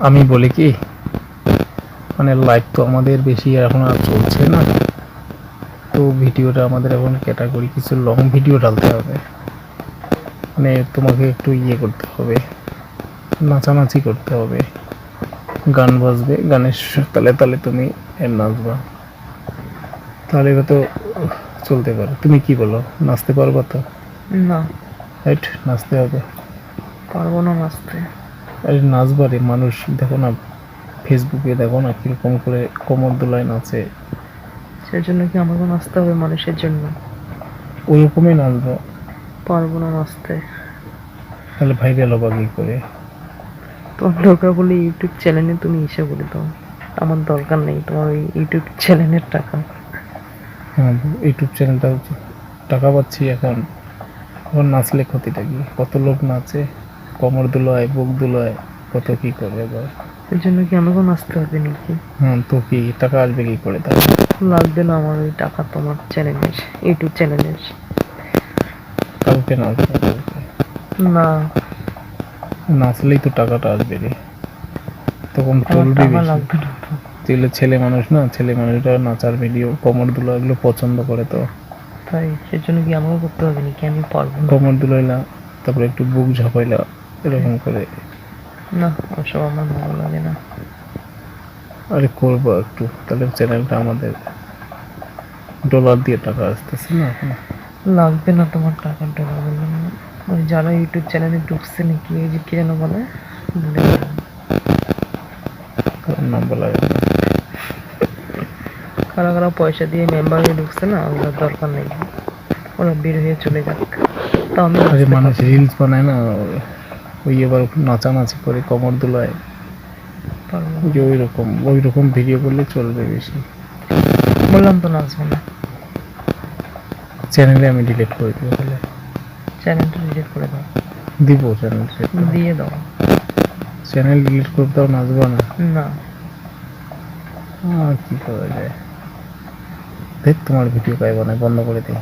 আমি বলি কি মানে লাইভ তো আমাদের বেশি এখন আর চলছে না। তো ভিডিওটা আমাদের এখন ক্যাটাগরি কিছু লং ভিডিও ডালতে হবে। মানে তোমাকে একটু ইয়ে করতে হবে নাচানাচি করতে হবে। গান বাজবে গানের তালে তালে তুমি নাচবা। তাহলে তো চলতে পারে। তুমি কি বলো নাচতে পারবা তো? না। রাইট নাচতে হবে। পারব না নাচতে। আরে নাচবারে মানুষ দেখো না ফেসবুকে দেখো না কীরকম করে কোমর দোলায় নাচে। সেই জন্য কি আমাকে নাচতে হবে মানুষের জন্য? ওইরকমই নাচবো। পারব না নাচতে। তাহলে ভাইরাল হবা কি করে? তোমার দরকার বলে ইউটিউব চ্যানেলে তুমি এসে বলে দাও। আমার দরকার নেই তোমার ওই ইউটিউব চ্যানেলের টাকা। হ্যাঁ ইউটিউব চ্যানেলটা টাকা পাচ্ছি এখন। এখন নাচলে ক্ষতিটা কি? কত লোক নাচে? কোমর দুলায় বুক দুলায় কত কি করে এবার এর জন্য কি আমাকেও নাচতে হবে নাকি? হ্যাঁ তো কি টাকা আসবে কি করে তাহলে? লাগবে না আমার ওই টাকা তোমার চ্যানেলের ইউটিউব চ্যানেলের। কাউকে কাউকে? না। নাচলেই তো টাকাটা আসবে রে। তখন চলবে লাগবে না। ছেলে মানুষ না ছেলে মানুষরা নাচার ভিডিও কোমর দুলা এগুলো পছন্দ করে তো। তাই সেজন্য কি আমাকেও করতে হবে নাকি? আমি পারব না। কোমর দুলাইলা তারপরে একটু বুক ঝাপাইলা। এরকম করে। না ওসব আমার ভালো লাগে না। আরে করব একটু। তাহলে চ্যানেলটা আমাদের ডলার দিয়ে টাকা আসতেছে না লাগবে না তোমার টাকাটা বললাম ওই যারা ইউটিউব চ্যানেলে ঢুকছে নাকি ওই যে কি যেন বলে? ভুলে গেলাম। নাম বলা যাবে কারা কারা পয়সা দিয়ে মেম্বার হয়ে ঢুকছে না ওগুলোর দরকার নেই। ওরা বের হয়ে চলে যাক। তা আমি মানুষ রিলস বানায় না। ওই এবার নাচানাচি করে কোমর দুলায়। ওই যে ওই রকম ওই রকম ভিডিও করলে চলবে বেশি। বললাম তো নাচবো না। চ্যানেলে আমি ডিলিট করে দেবো তাহলে। চ্যানেলটা ডিলিট করে দাও। দিব চ্যানেল দিয়ে দাও। চ্যানেল ডিলিট করে দাও নাচবো না? না। আর কি করা যায়? দেখ তোমার ভিডিও পাইব না বন্ধ করে দিই।